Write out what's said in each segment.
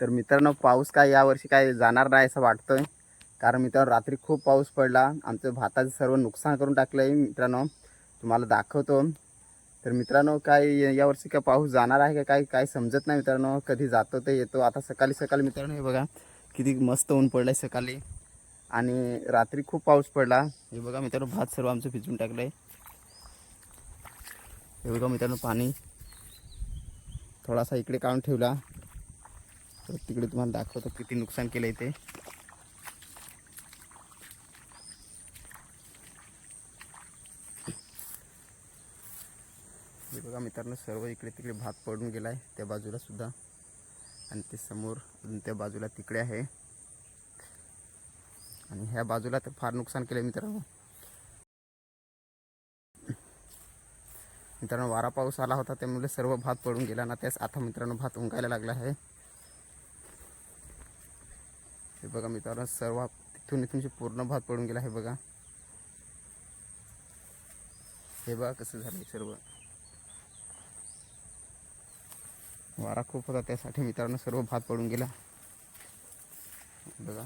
तर मित्रांनो पाऊस काय यावर्षी काय जाणार नाही असं वाटतं आहे कारण मित्रांनो रात्री खूप पाऊस पडला. आमचं भाताचं सर्व नुकसान करून टाकलं आहे मित्रांनो. तुम्हाला दाखवतो. तर मित्रांनो काय या- यावर्षी काय पाऊस जाणार आहे का काय काय समजत नाही मित्रांनो. कधी जातो ते येतो. आता सकाळी सकाळी मित्रांनो हे बघा किती मस्त ऊन पडलं आहे सकाळी. आणि रात्री खूप पाऊस पडला. हे बघा मित्रांनो भात सर्व आमचं भिजून टाकलं आहे हे बघा मित्रांनो पाणी थोडासा इकडे काढून ठेवला. तर तिकडे तुम्हाला दाखवतो किती नुकसान केलं इथे हे बघा मित्रांनो सर्व इकडे तिकडे भात पडून गेला आहे त्या बाजूला सुद्धा. आणि ते समोर अजून त्या बाजूला तिकडे आहे. आणि ह्या बाजूला तर फार नुकसान केलं मित्रांनो. मित्रांनो वारा पाऊस आला होता त्यामुळे सर्व भात पडून गेला ना त्यास आता मित्रांनो भात उंकायला लागला आहे. हे बघा मित्रांनो सर्व तिथून इथूनचे पूर्ण भात पडून गेला हे बघा. हे बघा कसं झालं सर्व. वारा खूप होता त्यासाठी मित्रांनो सर्व भात पडून गेला. बघा.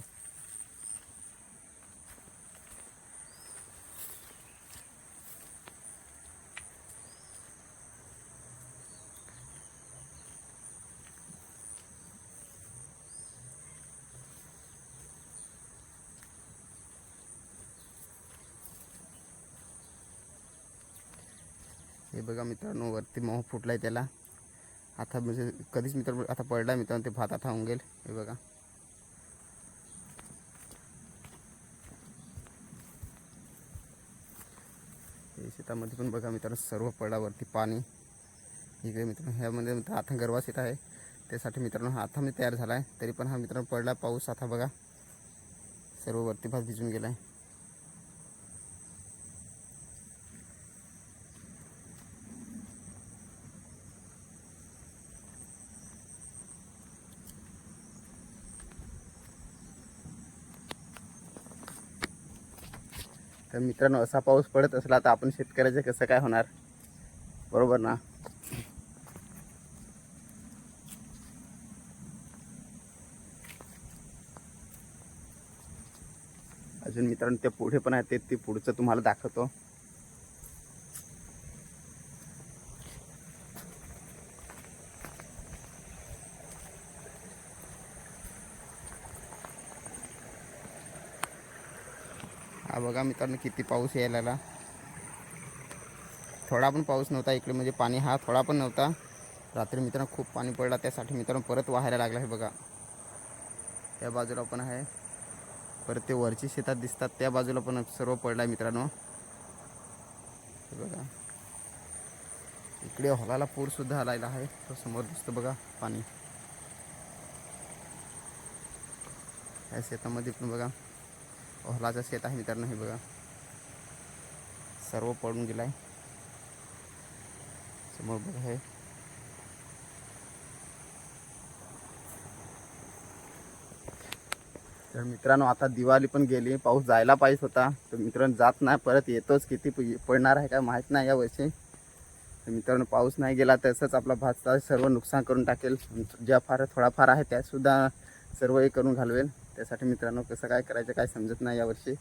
हे बघा मित्रांनो वरती मोह फुटला आहे त्याला. आता म्हणजे कधीच मित्र आता पडला मित्रांनो ते भात आता होऊन गेल. हे बघा. हे शेतामध्ये पण बघा मित्रांनो सर्व पडावरती पाणी. इकडे मित्रांनो ह्यामध्ये मित्र आता गरवास येत आहे. त्यासाठी मित्रांनो हा आता मी तयार झाला आहे तरी पण हा मित्रांनो पडला पाऊस आता बघा. सर्व वरती भात भिजून गेला आहे तर मित्रांनो असा पाऊस पडत असला तर आपण शेतकऱ्याचं कसं काय होणार? बरोबर ना? अजून मित्रांनो ते पुढे पण आहेत ते ते पुढचं तुम्हाला दाखवतो. हा बघा मित्रांनो किती पाऊस यायला थोडा पण पाऊस नव्हता इकडे म्हणजे पाणी हा थोडा पण नव्हता. रात्री मित्रांनो खूप पाणी पडला त्यासाठी मित्रांनो परत वाहायला लागला आहे बघा. त्या बाजूला पण आहे. परत ते वरची शेतात दिसतात त्या बाजूला पण सर्व पडला आहे मित्रांनो बघा. इकडे हॉलाला पूरसुद्धा आलेला आहे. तो समोर दिसतो बघा पाणी. या शेतामध्ये पण बघा. ओहलाचं शेत आहे मित्रांनो हे बघा सर्व पडून गेलाय। समोर बघा हे। तर मित्रांनो आता दिवाळी पण गेली पाऊस जायला पाहिजे होता. तर मित्रांनो जात नाही परत येतोच. किती पडणार आहे काय माहीत नाही या वर्षी. तर मित्रांनो पाऊस नाही गेला तसंच आपला भातचा सर्व नुकसान करून टाकेल. ज्या फार थोडाफार आहे त्यासुद्धा सर्व हे करून घालवेल त्यासाठी मित्रांनो कसं काय करायचं काय समजत नाही यावर्षी.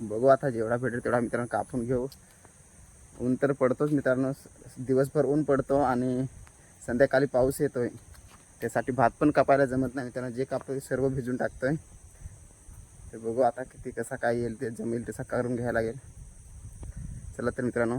बघू आता जेवढा भेटेल तेवढा मित्रांनो कापून घेऊ. ऊन तर पडतोच मित्रांनो. दिवसभर ऊन पडतो आणि संध्याकाळी पाऊस येतो आहे त्यासाठी भात पण कापायला जमत नाही मित्रांनो. जे कापतो सर्व भिजून टाकतोय. तर बघू आता किती कसा काय येईल ते जमेल तसा करून घ्यायला लागेल. चला तर मित्रांनो